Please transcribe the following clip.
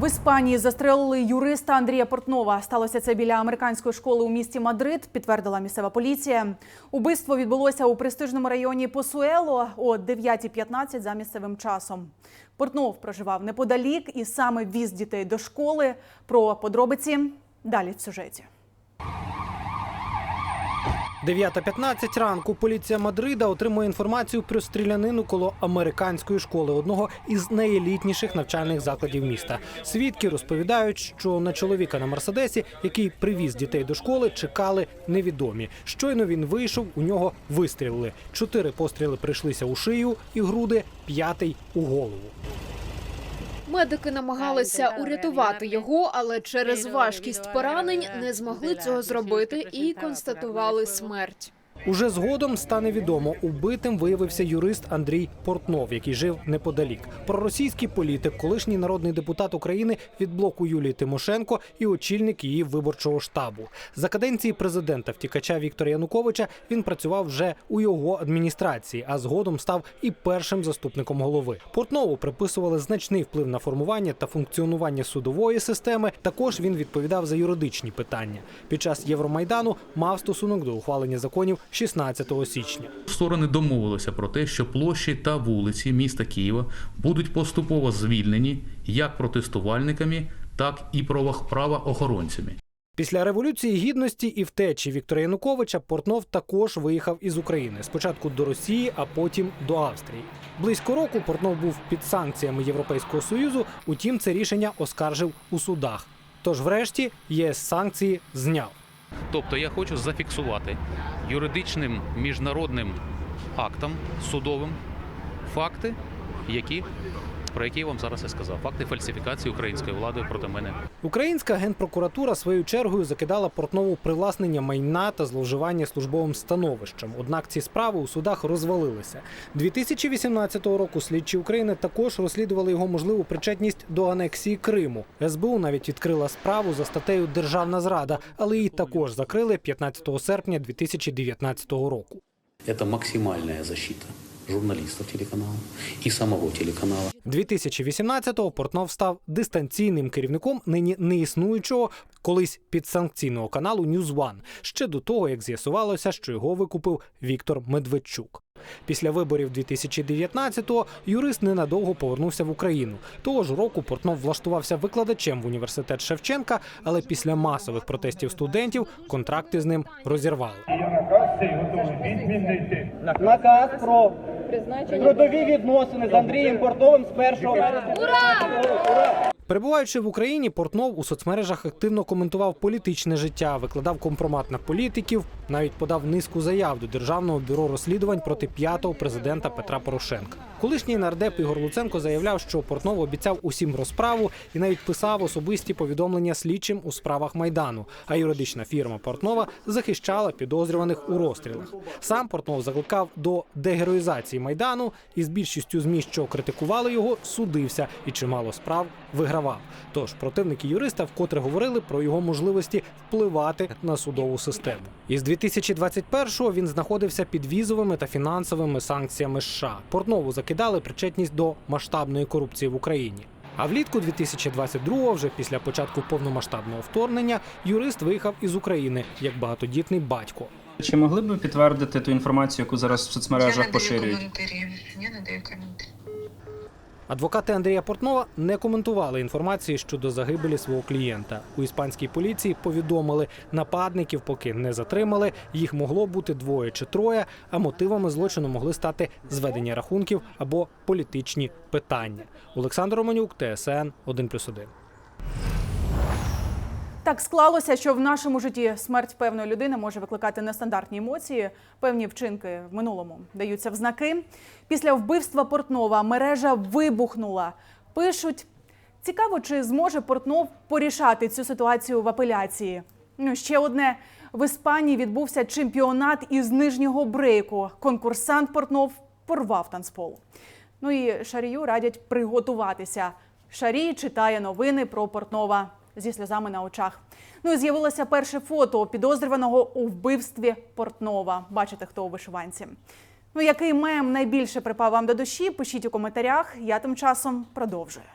В Іспанії застрелили юриста Андрія Портнова. Сталося це біля американської школи у місті Мадрид, підтвердила місцева поліція. Убивство відбулося у престижному районі Посуело о 9.15 за місцевим часом. Портнов проживав неподалік і саме віз дітей до школи. Про подробиці далі в сюжеті. 9.15 ранку поліція Мадрида отримує інформацію про стрілянину коло американської школи, одного із найелітніших навчальних закладів міста. Свідки розповідають, що на чоловіка на мерседесі, який привіз дітей до школи, чекали невідомі. Щойно він вийшов, у нього вистрілили. Чотири постріли прийшлися у шию і груди, п'ятий у голову. Медики намагалися урятувати його, але через важкість поранень не змогли цього зробити і констатували смерть. Уже згодом стане відомо, убитим виявився юрист Андрій Портнов, який жив неподалік. Проросійський політик, колишній народний депутат України від блоку Юлії Тимошенко і очільник її виборчого штабу. За каденції президента втікача Віктора Януковича він працював вже у його адміністрації, а згодом став і першим заступником голови. Портнову приписували значний вплив на формування та функціонування судової системи. Також він відповідав за юридичні питання. Під час Євромайдану мав стосунок до ухвалення законів 16 січня. Сторони домовилися про те, що площі та вулиці міста Києва будуть поступово звільнені як протестувальниками, так і правоох- правоохоронцями. Після революції гідності і втечі Віктора Януковича Портнов також виїхав із України спочатку до Росії, а потім до Австрії. Близько року Портнов був під санкціями Європейського союзу. Утім, це рішення оскаржив у судах. Тож, врешті, ЄС санкції зняв. Тобто я хочу зафіксувати юридичним міжнародним актом судовим факти, які про які я вам зараз і сказав, факти фальсифікації українською владою проти мене. Українська генпрокуратура своєю чергою закидала Портнову привласнення майна та зловживання службовим становищем. Однак ці справи у судах розвалилися. 2018 року слідчі України також розслідували його можливу причетність до анексії Криму. СБУ навіть відкрила справу за статтею Державна зрада, але її також закрили 15 серпня 2019 року. Это максимальная защита журналистов телеканала и самого телеканала. 2018-го Портнов став дистанційним керівником нині неіснуючого колись підсанкційного каналу News One, ще до того, як з'ясувалося, що його викупив Віктор Медведчук. Після виборів 2019-го юрист ненадовго повернувся в Україну. Того ж року Портнов влаштувався викладачем в університет Шевченка, але після масових протестів студентів контракти з ним розірвали. Наказ відмінити. Наказ про трудові відносини з Андрієм Портовим з 1 вересня. Перебуваючи в Україні, Портнов у соцмережах активно коментував політичне життя, викладав компромат на політиків, навіть подав низку заяв до Державного бюро розслідувань проти п'ятого президента Петра Порошенка. Колишній нардеп Ігор Луценко заявляв, що Портнов обіцяв усім розправу і навіть писав особисті повідомлення слідчим у справах майдану. А юридична фірма Портнова захищала підозрюваних у розстрілах. Сам Портнов закликав до дегероїзації майдану і з більшістю змі, що критикували його, судився і чимало справ вигравав. Тож противники юриста вкотре говорили про його можливості впливати на судову систему. Із 2021-го він знаходився під візовими та фінансовими санкціями США. Портнову закидали причетність до масштабної корупції в Україні. А влітку 2022-го, вже після початку повномасштабного вторгнення, юрист виїхав із України як багатодітний батько. Чи могли б ви підтвердити ту інформацію, яку зараз в Я соцмережах не даю поширюють? коментарі. Я не даю коментарі. Адвокати Андрія Портнова не коментували інформації щодо загибелі свого клієнта. У іспанській поліції повідомили, нападників поки не затримали. Їх могло бути двоє чи троє, а мотивами злочину могли стати зведення рахунків або політичні питання. Олександр Романюк, ТСН 1+,1. Так склалося, що в нашому житті смерть певної людини може викликати нестандартні емоції. Певні вчинки в минулому даються в знаки. Після вбивства Портнова мережа вибухнула. Пишуть, цікаво, чи зможе Портнов порішати цю ситуацію в апеляції. Ну, ще одне. В Іспанії відбувся чемпіонат із нижнього брейку. Конкурсант Портнов порвав танцпол. Ну і Шарію радять приготуватися. Шарій читає новини про Портнова зі сльозами на очах. Ну і з'явилося перше фото підозрюваного у вбивстві Портнова. Бачите, хто у вишиванці. Ну який мем найбільше припав вам до душі? Пишіть у коментарях. Я тим часом продовжую.